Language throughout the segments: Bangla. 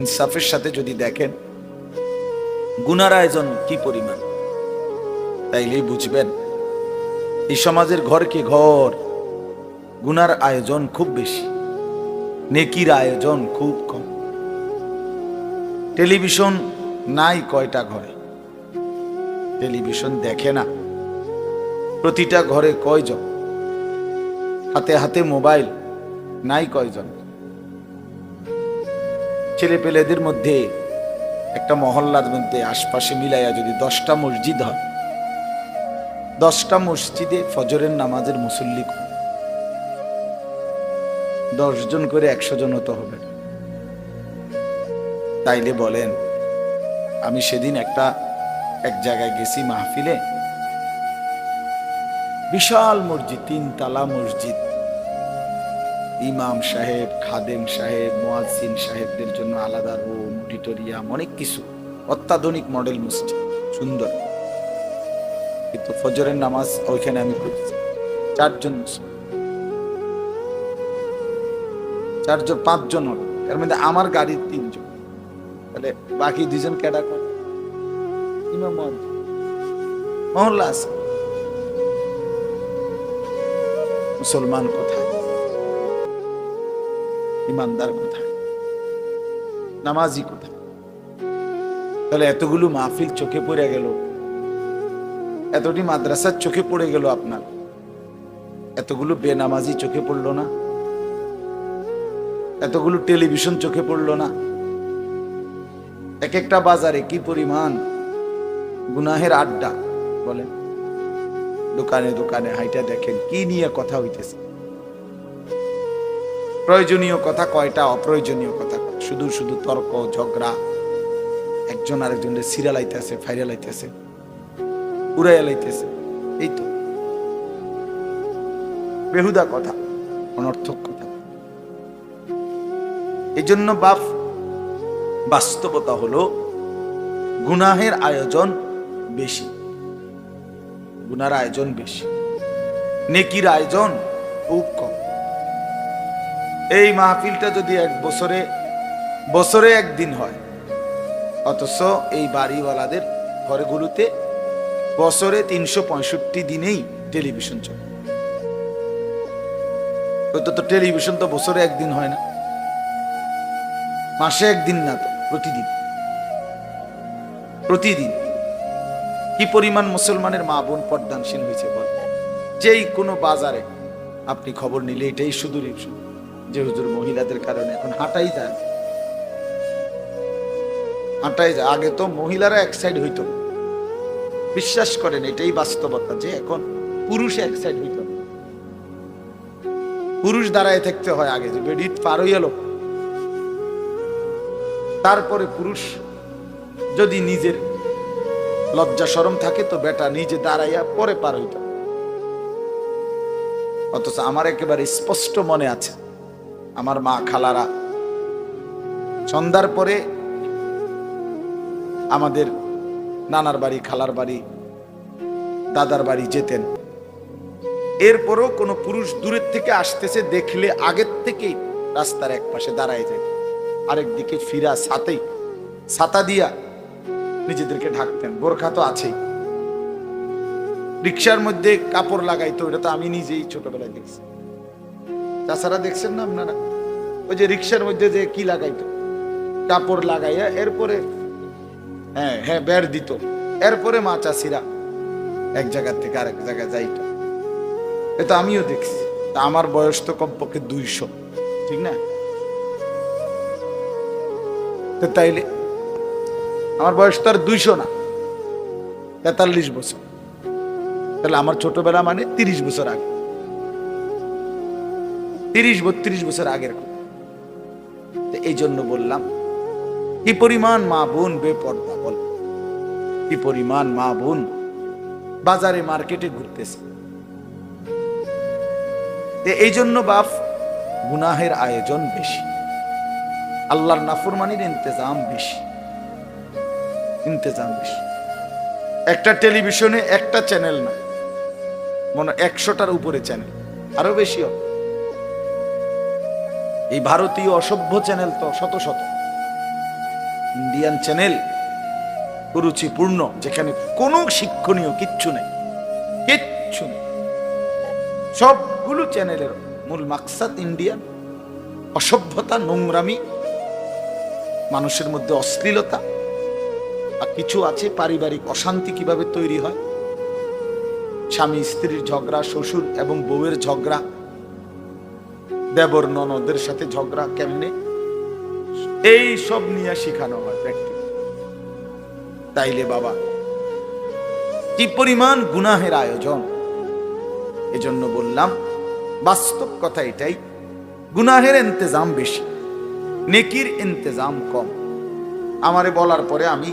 ইনসাফের সাথে যদি দেখেন গুনার আয়োজন কি পরিমাণ? তাইলেই বুঝবেন এই সমাজের ঘরকে ঘর গুনার আয়োজন খুব বেশি নেকির আয়োজন খুব কম। টেলিভিশন নাই কয়টা ঘরে? টেলিভিশন দেখে না। প্রতিটা ঘরে কয়জন? হাতে হাতে মোবাইল নাই কয়জন? ছেলে পেলেদের মধ্যে একটা মহল্লার মধ্যে আশপাশে মিলাইয়া যদি দশটা মসজিদ হয়, দশটা মসজিদে ফজরের নামাজের মুসল্লি। দশজন করে একশো জন হতে হবে। তাইলে বলেন, আমি সেদিন একটা, এক জায়গায় গেছি মাহফিলে। বিশাল মসজিদ, তিনতলা মসজিদ। ইমাম সাহেব, খাদেম সাহেব মোয়াজিন সাহেবদের জন্য আলাদা রুম অডিটোরিয়াম অনেক কিছু। অত্যাধুনিক মডেল মসজিদ, সুন্দর। কিন্তু ফজরের নামাজ ওইখানে আমি পড়েছি। চারজন। চারজন, পাঁচজন হলো। এর মধ্যে আমার গাড়ির তিনজন। তাহলে বাকি দুজন কেডা করে মহল্লা আছে। মুসলমান কোথায়? ইমানদার কোথায় নামাজি কোথায় তাহলে এতগুলো মাহফিল চোখে পড়ে গেল, এতটি মাদ্রাসার চোখে পড়ে গেল আপনার। এতগুলো বেনামাজি চোখে পড়ল না, এতগুলো টেলিভিশন চোখে পড়ল না। এক একটা বাজারে কি পরিমাণ গুনাহের আড্ডা, বলেন। দোকানে দোকানে হাইটা দেখেন, কি নিয়ে কথা হইতেছে। প্রয়োজনীয় কথা কয়টা, অপ্রয়োজনীয় কথা শুধু শুধু তর্ক, ঝগড়া। একজন আরেকজনের সিরিয়ালাইতেছে ফাইরালাইতেছে, উড়াইয়ালাইতেছে। এই তো। বেহুদা কথা, অনর্থক কথা। এই জন্য বাপ, বাস্তবতা হলো গুনাহের আয়োজন বেশি। গুনার আয়োজন বেশি। নেকির আয়োজন খুব কম। এই মাহফিলটা যদি এক বছরে বছরে একদিন হয়, অথচ এই বাড়িওয়ালাদের ঘরগুলোতে বছরে তিনশো পঁয়ষট্টি দিনেই টেলিভিশন চলে। তো তো টেলিভিশন তো বছরে একদিন হয় না। মাসে একদিন না তো, প্রতিদিন। প্রতিদিন। কি পরিমাণ মুসলমানের মা বোন পর্দানশীল হয়েছে বল। যেই কোনো বাজারে আপনি খবর নিলে এটাই শুধু শুধু যে হুজুর মহিলাদের কারণে এখন হাঁটাই যায়। হাঁটাই যায়। আগে তো মহিলারা এক সাইড হইতো। বিশ্বাস করেন, এটাই বাস্তবতা যে এখন পুরুষ এক সাইড হইতো। পুরুষ দাঁড়ায় থাকতে হয় আগে, যে বেডিট পার এলো। তারপরে পুরুষ যদি নিজের লজ্জা সরম থাকে, তো বেটা নিজে দাঁড়াইয়া পরে পার হইতো। অথচ আমার একেবারে স্পষ্ট মনে আছে আমার মা খালারা। সন্ধ্যার পরে আমাদের নানার বাড়ি, খালার বাড়ি, দাদার বাড়ি যেতেন। এরপরও কোনো পুরুষ দূরের থেকে আসতেছে দেখলে আগের থেকেই রাস্তার এক পাশে দাঁড়ায় যেত আরেক দিকে ফিরা সাথেই ছাতা দিয়া নিজেদেরকে ঢাকতেন। বোরখা তো আছেই। রিক্সার মধ্যে কাপড় লাগাইতো, এটা তো আমি নিজেই ছোটবেলায় দেখছি। তাছাড়া দেখছেন না আপনারা? ওই যে রিক্সার মধ্যে যে কি লাগাইতো? কাপড় লাগাইয়া এরপরে হ্যাঁ হ্যাঁ বের দিত। এরপরে মা চাষিরা এক জায়গা থেকে আরেক জায়গায় যাইতো। এটা আমিও দেখছি। তা আমার বয়স তো কমপক্ষে দুইশো। ঠিক না? তো তাইলে আমার বয়স তো আর দুইশো না। তেতাল্লিশ বছর। তাহলে আমার ছোটবেলা মানে তিরিশ বছর আগে। তিরিশ বত্রিশ বছর আগের এই জন্য বললাম, কি পরিমাণ মা বোন বেপর্দা বল? কি পরিমাণ মা বোন বাজারে মার্কেটে ঘুরতেছে? এই জন্য বাপ, গুনাহের আয়োজন বেশি। আল্লাহর নাফরমানির ইন্তজাম বেশি। ইন্তজাম বেশি। একটা টেলিভিশনে একটা চ্যানেল না, মনে একশোটার উপরে চ্যানেল, আরও বেশি হবে এই ভারতীয় অসভ্য চ্যানেল তো শত শত। ইন্ডিয়ান চ্যানেল কুরুচিপূর্ণ, যেখানে কোনো শিক্ষণীয় কিচ্ছু নেই। কিচ্ছু নেই। সবগুলো চ্যানেলের মূল মাকসাদ ইন্ডিয়ান অসভ্যতা, নোংরামি, মানুষের মধ্যে অশ্লীলতা, আর কিছু আছে পারিবারিক অশান্তি কীভাবে তৈরি হয়? স্বামী স্ত্রীর ঝগড়া, শ্বশুর এবং বউয়ের ঝগড়া দেবর ননদের সাথে ঝগড়া কেমনে? এই সব নিয়ে শিখানো হয় প্র্যাকটিস তাইলে বাবা, কি পরিমাণ গুনাহের আয়োজন? এজন্য বললাম, বাস্তব কথা এটাই, গুনাহের ইন্তজাম বেশি, নেকির ইন্তজাম কম। আমারে বলার পরে আমি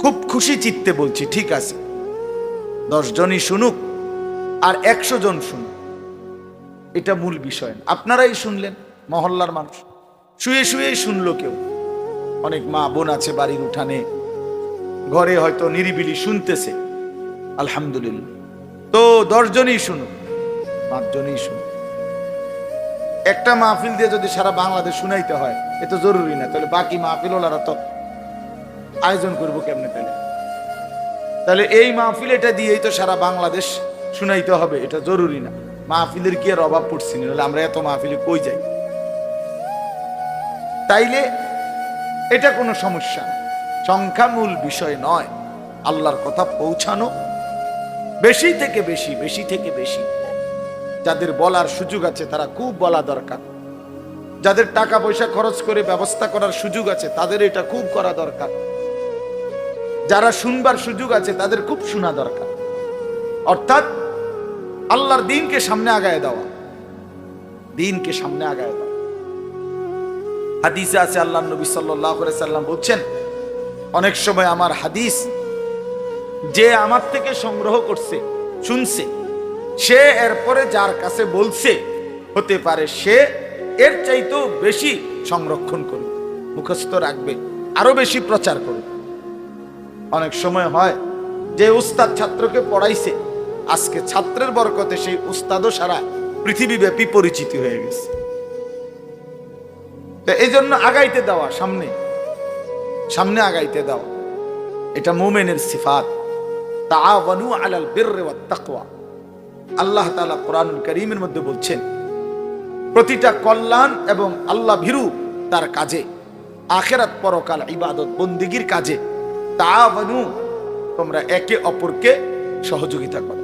খুব খুশি চিত্তে বলছি, ঠিক আছে। দশ জনই শুনুক আর একশো জন শুনুক। এটা মূল বিষয়। আপনারাই শুনলেন, মহল্লার মানুষ। শুয়ে শুয়েই শুনলো কেউ। অনেক মা বোন আছে বাড়ির উঠানে। ঘরে হয়তো নিরিবিলি শুনতেছে। আলহামদুলিল্লাহ। তো দশজনই শুনুক, পাঁচজনই শুনুক। একটা মাহফিল দিয়ে যদি সারা বাংলাদেশ শুনাইতে হয়, এ তো জরুরি না। তাহলে বাকি মাহফিল ওলারা তো আয়োজন করব কেমনে তাহলে? তাহলে এই মাহফিল এটা দিয়েই তো সারা বাংলাদেশ শুনাইতে হবে, এটা জরুরি না। মাহফিলের কি আর অভাব পড়ছি না আমরা এত মাহফিলে কই যাই? তাইলে এটা কোনো সমস্যা না। সংখ্যা মূল বিষয় নয়, আল্লাহর কথা পৌঁছানো। বেশি থেকে বেশি বেশি থেকে বেশি। যাদের বলার সুযোগ আছে তারা খুব বলা দরকার। যাদের টাকা পয়সা খরচ করে ব্যবস্থা করার সুযোগ আছে তাদের এটা খুব করা দরকার। যারা শুনবার সুযোগ আছে তাদের খুব শোনা দরকার। অর্থাৎ আল্লাহর দিনকে সামনে আগায় দেওয়া। দিনকে সামনে আগায় দেওয়া। হাদিসে আছে আল্লাহ নবী সাল্লাহ সাল্লাম বলছেন, অনেক সময় আমার হাদিস যে আমার থেকে সংগ্রহ করছে, শুনছে, সে এরপরে যার কাছে বলছে, হতে পারে সে এর চাইতেও বেশি সংরক্ষণ করবে মুখস্থ রাখবে, আরও বেশি প্রচার করবে অনেক সময় হয় যে উস্তাদ ছাত্রকে পড়াইছে আজকে ছাত্রের বরকতে সেই উস্তাদও সারা পৃথিবীব্যাপী পরিচিত হয়ে গেছে। এই জন্য আগাইতে দেওয়া, সামনে। সামনে আগাইতে দেওয়া। এটা মোমেনের সিফাত। তাআওয়ানু আলাল বিররি তাকওয়া। আল্লাহ তাআলা কোরআনুল কারীমের মধ্যে বলছেন, প্রতিটা কল্যাণ এবং আল্লাহ ভীরু তার কাজে। আখেরাত পরকাল ইবাদত বন্দিগির কাজে। তাআওয়ানু, তোমরা একে অপরকে সহযোগিতা করো।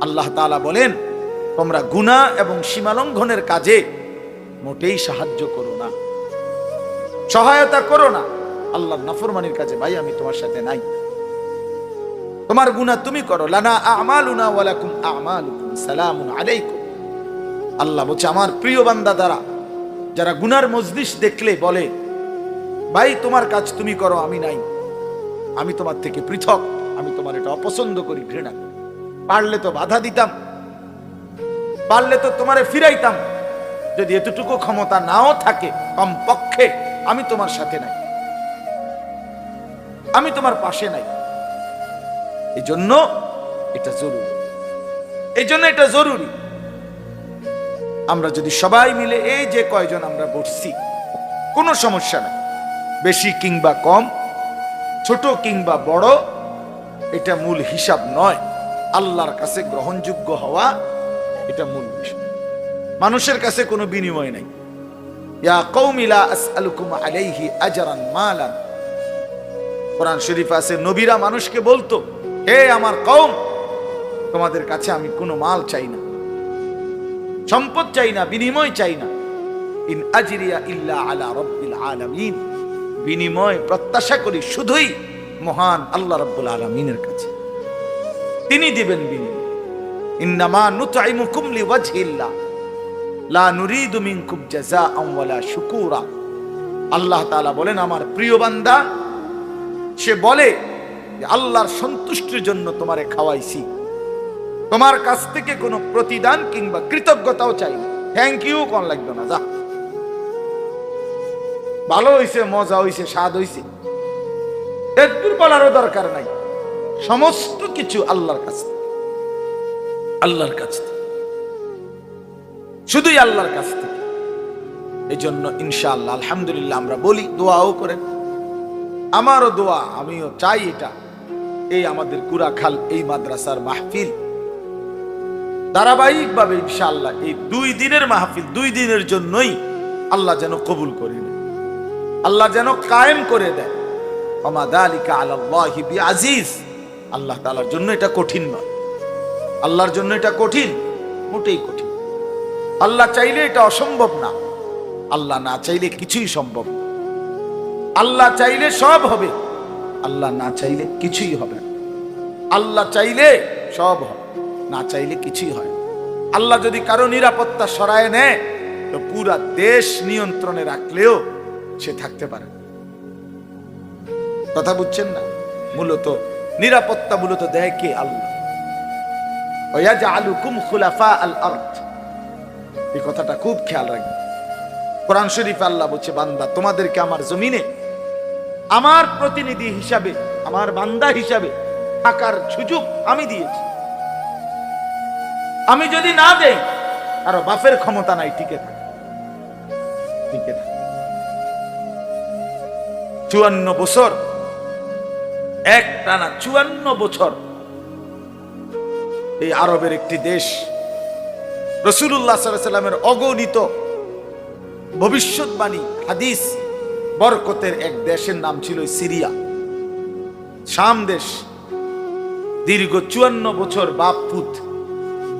আল্লাহ তাআলা বলেন, তোমরা গুনাহ এবং সীমালঙ্ঘনের কাজে মোটেই সাহায্য করো না। সহায়তা করো না। আল্লাহর নাফরমানির কাজে ভাই, আমি তোমার সাথে নাই। তোমার গুনাহ তুমি করো। আলাইকুম। আল্লাহ বলছে, আমার প্রিয় বান্দা দ্বারা যারা গুনার মজলিস দেখলে বলে, ভাই, তোমার কাজ তুমি করো, আমি নাই। আমি তোমার থেকে পৃথক, আমি তোমার এটা অপছন্দ করি, ঘৃণা করি। পারলে তো বাধা দিতাম, পারলে তো তোমারে ফিরাইতাম। যদি এতটুকু ক্ষমতা নাও থাকে, কমপক্ষে আমি তোমার সাথে নাই। আমি তোমার পাশে নাই। এই জন্য এটা জরুরি। এই জন্য এটা জরুরি। আমরা যদি সবাই মিলে, এই যে কয়জন আমরা বসছি, কোনো সমস্যা নাই। বেশি কিংবা কম ছোট কিংবা বড়, এটা মূল হিসাব নয়। আল্লাহর কাছে গ্রহণযোগ্য হওয়া, এটা মূল বিষয়। মানুষের কাছে কোনো বিনিময় নাই। কওমি লা আসআলুকুম আলাইহি আজরান মালান। কোরআন শরীফ আছে মানুষকে বলতো আমার তোমাদের কাছে আমি কোনো মাল চাই না। সম্পদ চাই না, বিনিময় চাই না। ইন বিনিময়, প্রত্যাশা করি শুধুই মহান আল্লাহ রাব্বুল আলামিনের কাছে। তিনি দিবেন বিনিময়। লা শুকুরা। আল্লাহ তাআলা বলেন, আমার প্রিয় বান্দা, সে বলে আল্লাহর সন্তুষ্টির জন্য তোমারে খাওয়াইছি। তোমার কাছ থেকে কোনো প্রতিদান কিংবা কৃতজ্ঞতাও চাই থ্যাংক ইউ কোন লাগবে না, যা। ভালো হইছে, মজা হইছে, স্বাদ হইছে। একদূর বলারও দরকার নাই। সমস্ত কিছু আল্লাহর কাছ। আল্লাহর কাছ। শুধুই আল্লাহর কাছ এই জন্য ইনশাআল্লাহ, আলহামদুলিল্লাহ আমরা বলি, দোয়াও করেন। আমারও দোয়া, আমিও চাই এটা। এই আমাদের কুরাখাল, এই মাদ্রাসার মাহফিল। ধারাবাহিকভাবে ইনশাআল্লাহ এই দুই দিনের মাহফিল, দুই দিনের জন্যই আল্লাহ যেন কবুল করে নেয়। আল্লাহ যেন কায়েম করে দেয়। আজিজ আল্লাহ তালার জন্য এটা কঠিন নয়। আল্লাহর জন্য এটা কঠিন, মোটেই কঠিন। আল্লাহ চাইলে এটা অসম্ভব না। আল্লাহ না চাইলে কিছুই সম্ভব আল্লাহ চাইলে সব হবে। আল্লাহ না চাইলে কিছুই হবে না। আল্লাহ চাইলে সব হবে, না চাইলে কিছুই হয় আল্লাহ যদি কারও নিরাপত্তা সরায় নেয়, তো পুরা দেশ নিয়ন্ত্রণে রাখলেও সে থাকতে পারে। কথা বুঝছেন না? মূলত নিরাপত্তা মূলত দেয় কে? আল্লাহ। এই কথাটা খুব খেয়াল রাখবেন। কোরআন শরীফ আল্লাহ বলছে, বান্দা, তোমাদেরকে আমার জমিনে, আমার প্রতিনিধি হিসাবে, আমার বান্দা হিসাবে থাকার সুযোগ আমি দিয়েছি। আমি যদি না দেই আর বাপের ক্ষমতা নাই, টিকে থাক। টিকে থাক। চুয়ান্ন বছর। এক টানা চুয়ান্ন বছর। এই আরবের একটি দেশ রসুল্লাহ সাল্লামের অগণিত ভবিষ্যৎবাণী, হাদিস, বরকতের এক দেশের নাম ছিল সিরিয়া। শাম দেশ, দীর্ঘ চুয়ান্ন বছর বাপ পুত,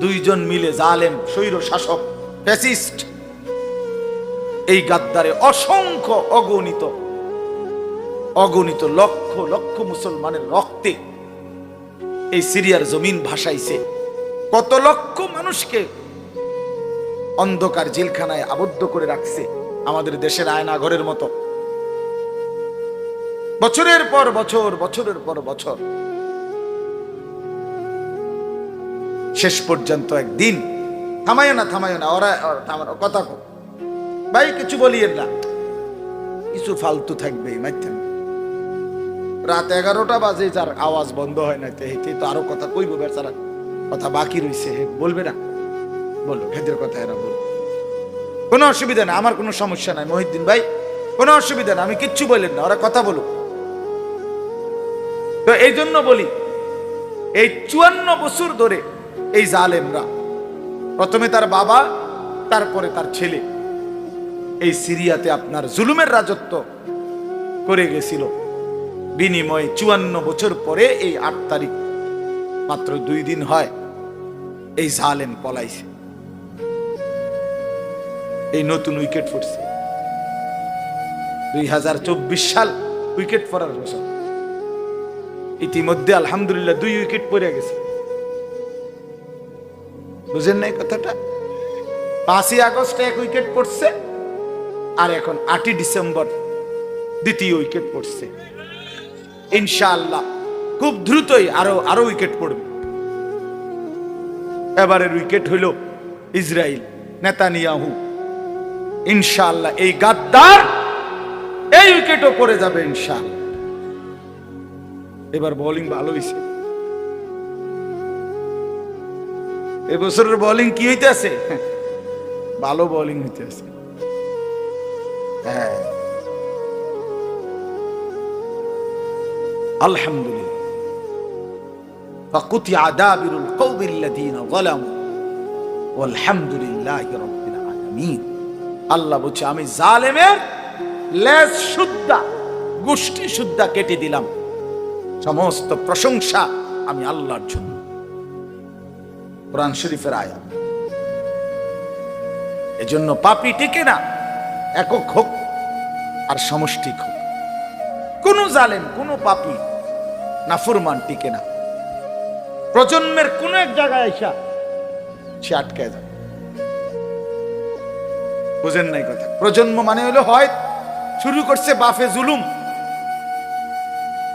দুইজন মিলে জালেম, স্বৈর শাসক, ফ্যাসিস্ট। এই গাদ্দারে অসংখ্য অগণিত অগণিত লক্ষ লক্ষ মুসলমানের রক্তে এই সিরিয়ার জমিন ভাসাইছে। কত লক্ষ মানুষকে অন্ধকার জেলখানায় আবদ্ধ করে রাখছে আমাদের দেশের আয়না ঘরের মতো। বছরের পর বছর, বছরের পর বছর। শেষ পর্যন্ত একদিন, থামায় না থামায় না, ওরা থামানো, কথা ভাই, কিছু বলিয়েন না। কিছু ফালতু থাকবে মাধ্যমে রাত এগারোটা বাজে যার আওয়াজ বন্ধ হয় না হেঁটে তো আরও কথা কইব বেচারা। কথা বাকি রইছে, হে, বলবে না? বলো, ভেদের কথা এরা বল কোনো অসুবিধা নেই, আমার কোনো সমস্যা নাই মহিদ্দিন ভাই। কোনো অসুবিধা নেই, আমি কিচ্ছু বললেন না, ওরা কথা বলুক। তো এই জন্য বলি, এই চুয়ান্ন বছর ধরে এই জালেমরা, প্রথমে তার বাবা, তারপরে তার ছেলে, এই সিরিয়াতে আপনার জুলুমের রাজত্ব করে গেছিল। বিনিময়ে চুয়ান্ন বছর পরে এই আট তারিখ, মাত্র দুই দিন হয়, এই জালেম পলাইছে। এই নতুন উইকেট ফুটছে দুই হাজার চব্বিশ সাল উইকেট পড়ার বছর। ইতিমধ্যে আলহামদুলিল্লাহ দুই উইকেট পড়ে গেছে। বুঝেন নাই কথাটা? পাঁচই আগস্টে এক উইকেট পড়ছে, আর এখন আটই ডিসেম্বর দ্বিতীয় উইকেট পড়ছে। ইনশাআল্লাহ। খুব দ্রুতই আরও আরও উইকেট পড়বে। এবারের উইকেট হইল ইসরায়েল নেতানিয়াহু। ইনশাআল্লাহ এই গাদ্দার এই উইকেটও পড়ে যাবে ইনশাআল্লাহ। এবার বোলিং ভালো হয়েছে এবছরের বোলিং কি হইতেছে? ভালো বোলিং হইতেছে। হ্যাঁ। আলহামদুলিল্লাহ فقطع دابر القوم الذين ظلموا والحمد لله رب العالمين আল্লাহ বলছে আমি জালেমের লেজ শুদ্ধা গোষ্ঠী শুদ্ধা কেটে দিলাম সমস্ত প্রশংসা আমি আল্লাহর জন্য কোরআন শরীফের আয়াত এজন্য পাপি টিকে না একক হোক আর সমষ্টিক হোক কোন জালেম কোন পাপি নাফরমান টিকে না। প্রজন্মের কোন এক জায়গায় আসা সে আটকে যায়। বুঝেন নাই কথা। প্রজন্ম মানে হলো হয় শুরু করছে বাফে জুলুম।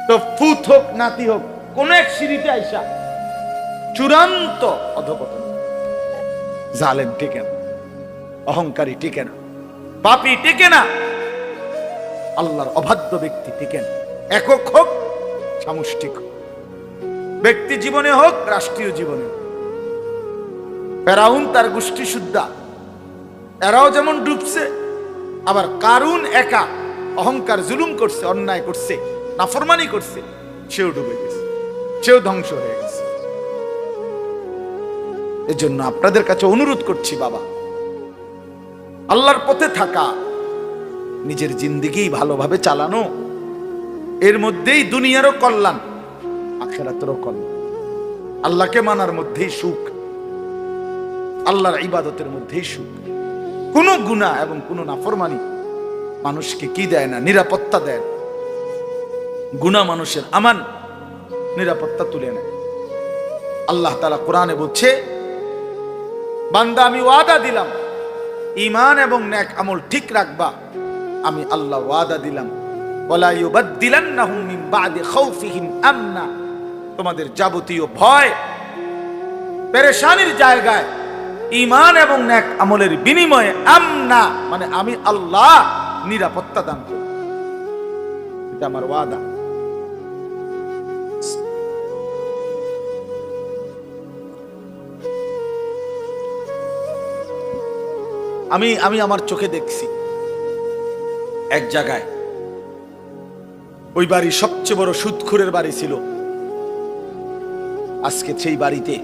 তো ফুত হোক, নাতি হোক, কোন এক সিঁড়িতে আইসা চূড়ান্ত অধপতন। জালেম টিকে না, অহংকারী টিকে না, পাপি টিকে না, আল্লাহর অবাধ্য ব্যক্তি টিকে না। একক হোক সামষ্টিক। ব্যক্তি জীবনে হোক, রাষ্ট্রীয় জীবনে। হোক ফেরাউন তার গোষ্ঠী শুদ্ধা। এরাও যেমন ডুবছে, আবার কারুন একা অহংকার জুলুম করছে, অন্যায় করছে, নাফরমানি করছে, সেও ডুবে গেছে, সেও ধ্বংস হয়ে গেছে। এজন্য আপনাদের কাছে অনুরোধ করছি, বাবা, আল্লাহর পথে থাকা, নিজের জিন্দিগি ভালোভাবে চালানো এর মধ্যেই দুনিয়ারও কল্যাণ, আখেরাতেরও কল্যাণ। আল্লাহকে মানার মধ্যেই সুখ, আল্লাহর ইবাদতের মধ্যেই সুখ। কোনো গুণা এবং কোনো নাফরমানি মানুষকে কি দেয় না? নিরাপত্তা দেয় না। গুণা মানুষের আমান নিরাপত্তা তুলে নেয়। আল্লাহ তালা কোরআনে বলছে, বান্দা, আমি ওয়াদা দিলাম ইমান এবং ন্যাক আমল ঠিক রাখবা। আমি আল্লাহ ওয়াদা দিলাম। তোমাদের যাবতীয় ভয় পেরেশানির জায়গায় ইমান এবং ন্যাক আমলের বিনিময়ে আমনা মানে আমি আল্লাহ নিরাপত্তা দান করি এটা আমার ওয়াদা। আমি আমি আমার চোখে দেখছি এক জায়গায়। ওই বাড়ি সবচেয়ে বড় সুদখুরের বাড়ি ছিল। আজকে সেই বাড়িতে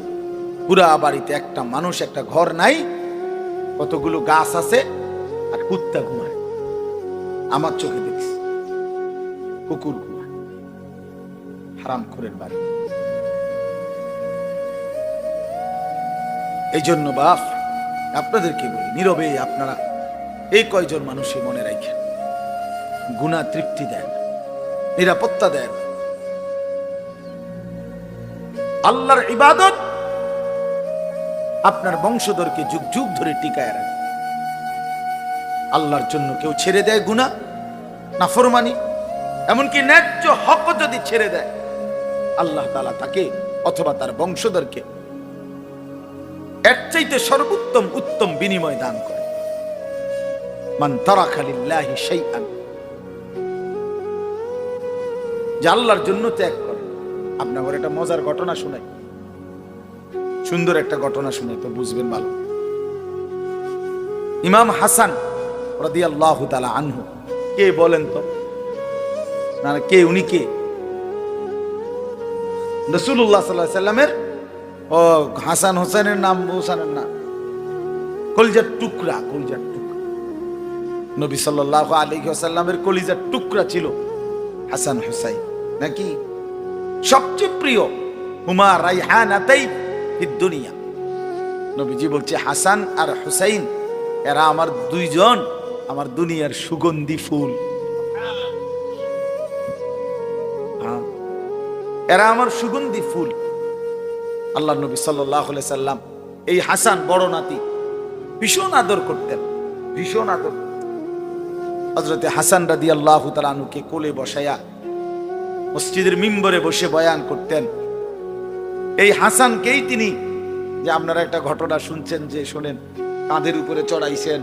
পুরা বাড়িতে একটা মানুষ, একটা ঘর নাই, কতগুলো গাছ আছে আর কুত্তা ঘুমায়। আমার চোখে দেখছি, কুকুর বাড়ি। এই জন্য বাপ, আপনাদেরকে বলি, নীরবে আপনারা এই কয়জন মানুষই মনে রাখেন। গুণা তৃপ্তি দেন। নিরাপত্তা দেন। আল্লাহর ইবাদত আপনার বংশধরকে যুগ যুগ ধরে টিকায় রাখে। আল্লাহর জন্য কেউ ছেড়ে দেয় গুণা না ফরমানি এমনকি ন্যায্য হক যদি ছেড়ে দেয়, আল্লাহ তালা তাকে অথবা তার বংশধরকে এর চাইতে সর্বোত্তম উত্তম বিনিময় দান করে মান তারাকা সেই শাইআন। যে আল্লাহর জন্য ত্যাগ করে। আপনার একটা মজার ঘটনা শুনাই সুন্দর একটা ঘটনা শুনে তো বুঝবেন ভালো। ইমাম হাসান রাদিয়াল্লাহু আনহু। কে বলেন তো? না কে উনি কে? রসুল্লাহ সাল্লাহ সাল্লামের ও হাসান হোসেনের নাম হোসেনের নাম। কলিজার টুকরা কলিজার টুকরা। নবী সাল্লাহ আলী সাল্লামের কলিজার টুকরা ছিল হাসান হুসাইন। নাকি? সবচেয়ে প্রিয়, হুমা রাইহানাতাই দুনিয়া। নবীজি বলছে, হাসান আর হুসাইন, এরা আমার দুইজন, আমার দুনিয়ার সুগন্ধি ফুল। হ্যাঁ। এরা আমার সুগন্ধি ফুল। আল্লাহ নবী সাল্লাহ সাল্লাম এই হাসান বড় নাতি, ভীষণ আদর করতেন, ভীষণ আদর হজরতে হাসান রাদি আল্লাহ তালানুকে কোলে বসায়া মসজিদের মিম্বরে বসে বয়ান করতেন। এই হাসানকেই তিনি, যে আপনারা একটা ঘটনা শুনছেন যে শোনেন, কাঁধের উপরে চড়াইছেন,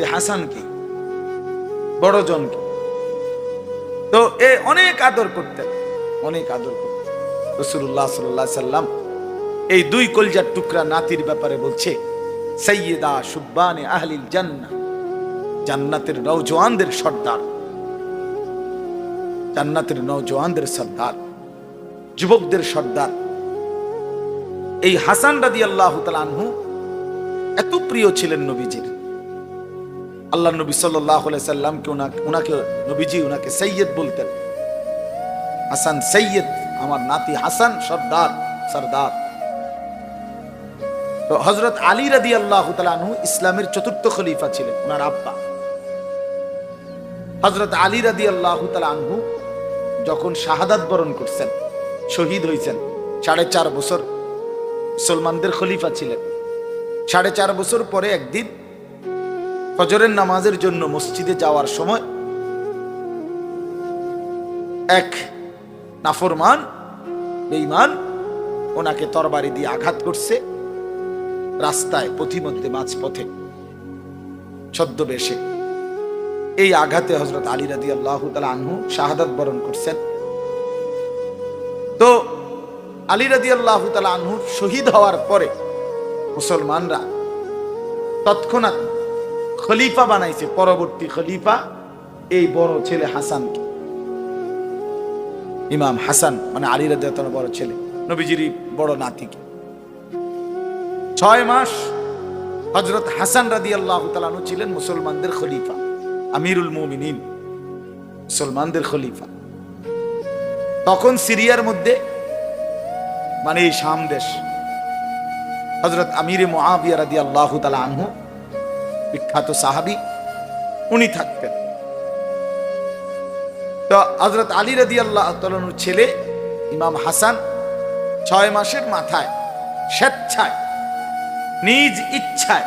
এই হাসানকে বড় জনকে তো এ অনেক আদর করতেন, অনেক আদর করতেন। রসুল্লাহ সাল্লাহ সাল্লাম এই দুই কলজার টুকরা নাতির ব্যাপারে বলছে সৈয়দা সুব্বানে আহলিল জান্না জান্নাতের নৌজওয়ানদের সর্দার। জান্নাতের নৌজওয়ানদের সর্দার, যুবকদের সর্দার। এই হাসান রাদি আল্লাহ আনহু এত প্রিয় ছিলেন নবীজির। আল্লাহ নবী সাল্লাহ সাল্লামকে ওনাকে নবীজি ওনাকে সৈয়দ বলতেন। হাসান সৈয়দ, আমার নাতি হাসান সর্দার সর্দার। তো হজরত আলী রাদি আল্লাহ আনহু ইসলামের চতুর্থ খলিফা ছিলেন ওনার আব্বা। হজরত আলী রাদি আল্লাহ আনহু যখন শাহাদাত বরণ করছেন, শহীদ হয়েছেন সাড়ে চার বছর মুসলমানদের খলিফা ছিলেন। সাড়ে চার বছর পরে একদিন ফজরের নামাজের জন্য মসজিদে যাওয়ার সময় এক নাফরমান, বেঈমান ওনাকে তরবারি দিয়ে আঘাত করছে, রাস্তায়, পথিমধ্যে, মাঝপথে, ছদ্মবেশে। এই আঘাতে হজরত আলী রাদি আল্লাহ আনহু শাহাদাত বরণ করছেন। তো আলী রাদি আল্লাহ আনহু শহীদ হওয়ার পরে মুসলমানরা তৎক্ষণাৎ খলিফা বানাইছে, পরবর্তী খলিফা, এই বড় ছেলে হাসানকে। ইমাম হাসান মানে আলী রাদিয়াল্লাহু বড় ছেলে, নবীজির বড় নাতিকে। ছয় মাস হজরত হাসান রাদি আল্লাহ ছিলেন মুসলমানদের খলিফা। আমিরুল মুমিনিন, মুসলমানদের খলিফা। তখন সিরিয়ার মধ্যে মানে এই শাম দেশ হজরত আমিরে মুআবিয়া রাদি আল্লাহ তালা আনহু, বিখ্যাত সাহাবি, উনি থাকতেন। তো হজরত আলী রাদি আল্লাহ তালানুর ছেলে ইমাম হাসান ছয় মাসের মাথায় স্বেচ্ছায়, নিজ ইচ্ছায়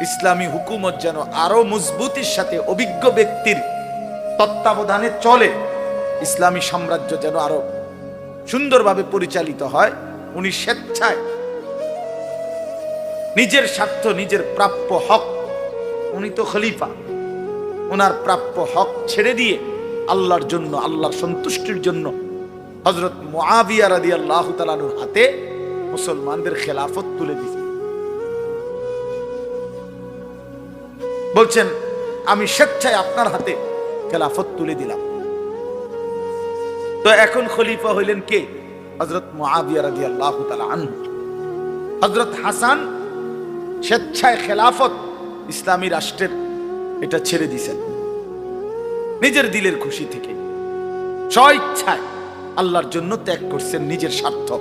ইসলামী হুকুমত যেন আরও মজবুতির সাথে অভিজ্ঞ ব্যক্তির তত্ত্বাবধানে চলে। ইসলামী সাম্রাজ্য যেন আরও সুন্দরভাবে পরিচালিত হয়, উনি স্বেচ্ছায়। নিজের স্বার্থ, নিজের প্রাপ্য হক, উনি তো খলিফা। ওনার প্রাপ্য হক ছেড়ে দিয়ে আল্লাহর জন্য, আল্লাহর সন্তুষ্টির জন্য হজরত মুআবিয়া রাদিয়াল্লাহু তাআলার হাতে মুসলমানদের খেলাফত তুলে দিয়েছে। বলছেন, আমি স্বেচ্ছায় আপনার হাতে খেলাফত তুলে দিলাম। তো এখন খলিফা হইলেন কে? হজরত হজরত হাসান স্বেচ্ছায় খেলাফত ইসলামী রাষ্ট্রের এটা ছেড়ে দিছেন। নিজের দিলের খুশি থেকে। স্ব ইচ্ছায় আল্লাহর জন্য ত্যাগ করছেন নিজের স্বার্থ।